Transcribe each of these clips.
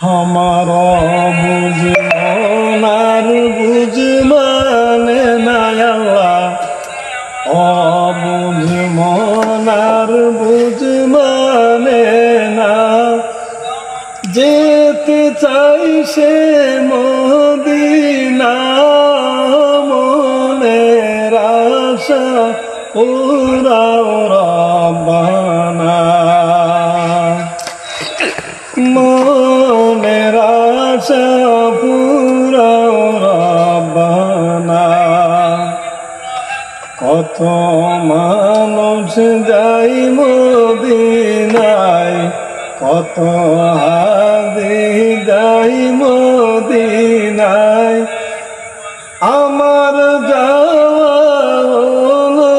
আমার বুঝ মনার বুঝ মানে না আল্লাহ অবুঝ মনার বুঝ মানে না যেতে চাই সে মদিনা মনের আশা পুরাও রব্বানা মনের আশা পুরাও রব্বানা কত মানুষ যাই মদিনায়, কত হাদি যাই মদিনায়। আমার যাওয়া হলো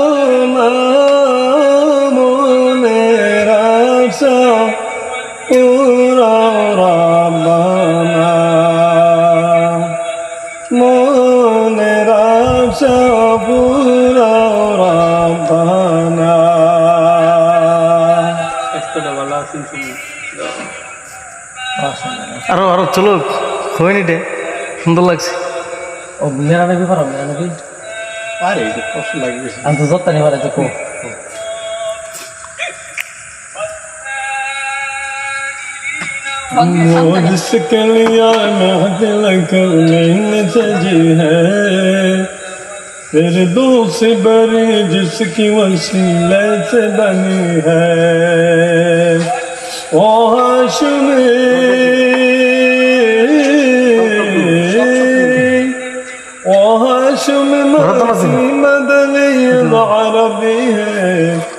না পুরা পুরা আরও আরও চলো হয়নি রে সুন্দর লাগছে। ও মেরা নবী পারো মেরা নবী আরে কষ্ট লাগবে আমি তো যত্ন নিবার তো जिसके लिए महफिल करने सजी है फिर दूसरी बड़ी जिसकी वसीले से बनी है। वो हाशमी हाशम मदनी अरबी है।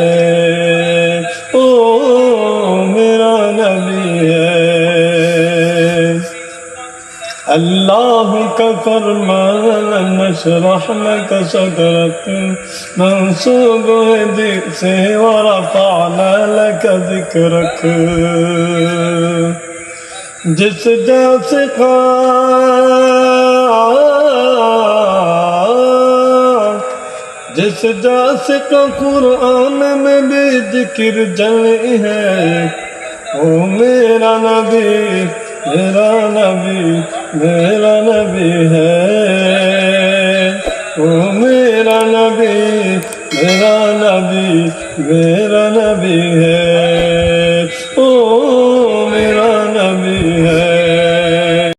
اللہ کا فرمان نشرح لك شکرت منصوب سے ورفعنا لك ذكرك جس جیس جیسے جس جیس کا قرآن میں بھی ذکر جل ہے، او میرا نبی मेरा नबी मेरा नबी है ओ मेरा नबी मेरा नबी मेरा नबी है